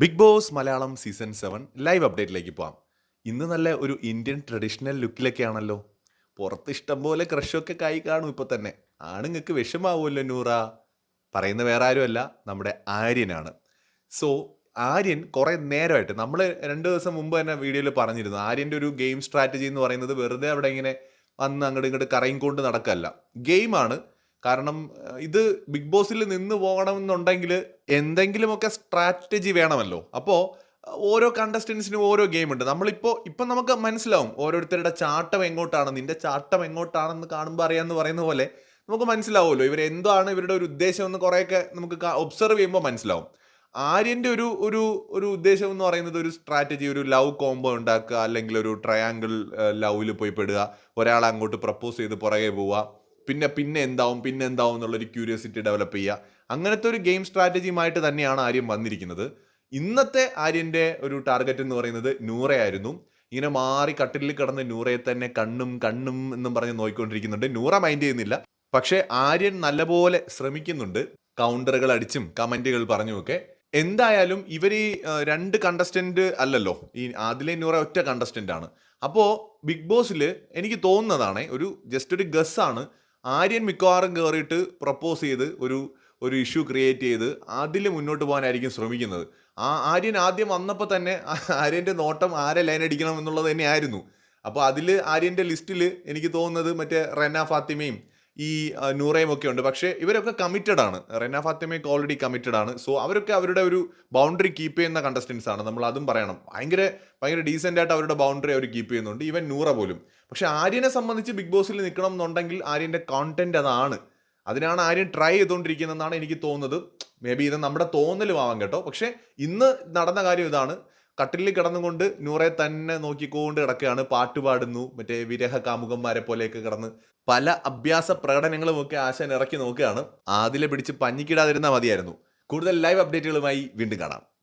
Big boss Malayalam season seven live അപ്ഡേറ്റിലേക്ക് പോവാം. ഇന്ന് നല്ല ഒരു ഇന്ത്യൻ ട്രഡീഷണൽ ലുക്കിലൊക്കെയാണല്ലോ പുറത്ത് ഇഷ്ടം പോലെ ക്രഷൊക്കെ കൈ കാണും ഇപ്പോൾ തന്നെ. ആണുങ്ങൾക്ക് വിഷമാവുമല്ലോ നൂറ. പറയുന്ന വേറെ ആരുമല്ല നമ്മുടെ ആര്യനാണ്. സോ ആര്യൻ കുറേ നേരമായിട്ട് നമ്മൾ രണ്ട് ദിവസം മുമ്പ് തന്നെ വീഡിയോയിൽ പറഞ്ഞിരുന്നു ആര്യന്റെ ഒരു ഗെയിം സ്ട്രാറ്റജി എന്ന് പറയുന്നത് വെറുതെ അവിടെ ഇങ്ങനെ വന്ന് അങ്ങോട്ട് ഇങ്ങോട്ട് കറയും കൊണ്ട് നടക്കല്ല ഗെയിമാണ് കാരണം ഇത് ബിഗ് ബോസിൽ നിന്ന് പോകണമെന്നുണ്ടെങ്കിൽ എന്തെങ്കിലുമൊക്കെ സ്ട്രാറ്റജി വേണമല്ലോ. അപ്പോൾ ഓരോ കണ്ടസ്റ്റൻസിനും ഓരോ ഗെയിം ഉണ്ട്. നമ്മളിപ്പോൾ ഇപ്പം നമുക്ക് മനസ്സിലാവും ഓരോരുത്തരുടെ ചാട്ടം എങ്ങോട്ടാണ് നിന്റെ ചാട്ടം എങ്ങോട്ടാണെന്ന് കാണുമ്പോൾ അറിയാമെന്ന് പറയുന്ന പോലെ നമുക്ക് മനസ്സിലാവുമല്ലോ. ഇവർ എന്താണ് ഇവരുടെ ഒരു ഉദ്ദേശം എന്ന് കുറേയൊക്കെ നമുക്ക് ഒബ്സർവ് ചെയ്യുമ്പോൾ മനസ്സിലാവും. ആര്യന്റെ ഒരു ഒരു ഒരു ഉദ്ദേശം എന്ന് പറയുന്നത് ഒരു സ്ട്രാറ്റജി ഒരു ലവ് കോംബോ ഉണ്ടാക്കുക അല്ലെങ്കിൽ ഒരു ട്രയാങ്കിൾ ലവിൽ പോയി പെടുക ഒരാളെ അങ്ങോട്ട് പ്രപ്പോസ് ചെയ്ത് പുറകെ പോവുക. പിന്നെ പിന്നെ എന്താവും പിന്നെ എന്താവും എന്നുള്ളൊരു ക്യൂരിയോസിറ്റി ഡെവലപ്പ് ചെയ്യുക. അങ്ങനത്തെ ഒരു ഗെയിം സ്ട്രാറ്റജിയുമായിട്ട് തന്നെയാണ് ആര്യം വന്നിരിക്കുന്നത്. ഇന്നത്തെ ആര്യന്റെ ഒരു ടാർഗറ്റ് എന്ന് പറയുന്നത് നൂറയായിരുന്നു. ഇങ്ങനെ മാറി കട്ടിലിൽ കിടന്ന് നൂറയെ തന്നെ കണ്ണും കണ്ണും എന്നും പറഞ്ഞ് നോക്കിക്കൊണ്ടിരിക്കുന്നുണ്ട് നൂറ മൈൻഡ് ചെയ്യുന്നില്ല. പക്ഷേ ആര്യൻ നല്ലപോലെ ശ്രമിക്കുന്നുണ്ട്. കൗണ്ടറുകൾ അടിച്ചും കമന്റുകൾ പറഞ്ഞുമൊക്കെ. എന്തായാലും ഇവർ ഈ രണ്ട് കണ്ടസ്റ്റന്റ് അല്ലല്ലോ. ഈ ആദിലെ നൂറ ഒറ്റ കണ്ടസ്റ്റന്റ് ആണ്. അപ്പോൾ ബിഗ് ബോസിൽ എനിക്ക് തോന്നുന്നതാണ് ഒരു ജസ്റ്റ് ഒരു ഗസ്സാണ് ആര്യൻ മിക്കവാറും കയറിയിട്ട് പ്രപ്പോസ് ചെയ്ത് ഒരു ഒരു ഇഷ്യൂ ക്രിയേറ്റ് ചെയ്ത് അതിൽ മുന്നോട്ട് പോകാനായിരിക്കും ശ്രമിക്കുന്നത്. ആ ആര്യൻ ആദ്യം വന്നപ്പോൾ തന്നെ ആര്യന്റെ നോട്ടം ആരെ ലൈൻ അടിക്കണം എന്നുള്ളത് തന്നെയായിരുന്നു. അപ്പോൾ അതിൽ ആര്യന്റെ ലിസ്റ്റിൽ എനിക്ക് തോന്നുന്നത് മറ്റേ റെന ഫാത്തിമയും ഈ നൂറയും ഒക്കെ ഉണ്ട്. പക്ഷേ ഇവരൊക്കെ കമ്മിറ്റഡ് ആണ്. റെന ഫാത്തിമയൊക്കെ ഓൾറെഡി കമ്മിറ്റഡ് ആണ്. സോ അവരൊക്കെ അവരുടെ ഒരു ബൗണ്ടറി കീപ്പ് ചെയ്യുന്ന കണ്ടസ്റ്റൻസ് ആണ്. നമ്മൾ അതും പറയണം. ഭയങ്കര ഭയങ്കര ഡീസെന്റ് ആയിട്ട് അവരുടെ ബൗണ്ടറി അവർ കീപ്പ് ചെയ്യുന്നുണ്ട്. ഈവൻ നൂറ പോലും. പക്ഷേ ആര്യനെ സംബന്ധിച്ച് ബിഗ് ബോസിൽ നിൽക്കണം എന്നുണ്ടെങ്കിൽ ആര്യന്റെ കോണ്ടന്റ് അതാണ്. അതിനാണ് ആര്യൻ ട്രൈ ചെയ്തുകൊണ്ടിരിക്കുന്നതെന്നാണ് എനിക്ക് തോന്നുന്നത്. മേ ബി ഇത് നമ്മുടെ തോന്നലുമാവാം കേട്ടോ. പക്ഷേ ഇന്ന് നടന്ന കാര്യം ഇതാണ്. കട്ടിലിൽ കിടന്നുകൊണ്ട് നൂറെ തന്നെ നോക്കിക്കൊണ്ട് കിടക്കുകയാണ് പാട്ട് പാടുന്നു മറ്റേ വിരഹ കാമുകന്മാരെ പോലെയൊക്കെ കിടന്ന്. പല അഭ്യാസ പ്രകടനങ്ങളും ഒക്കെ ആശാൻ ഇറക്കി നോക്കുകയാണ്. ആദിലെ പിടിച്ച് പഞ്ഞിക്കിടാതിരുന്നാൽ മതിയായിരുന്നു. കൂടുതൽ ലൈവ് അപ്ഡേറ്റുകളുമായി വീണ്ടും കാണാം.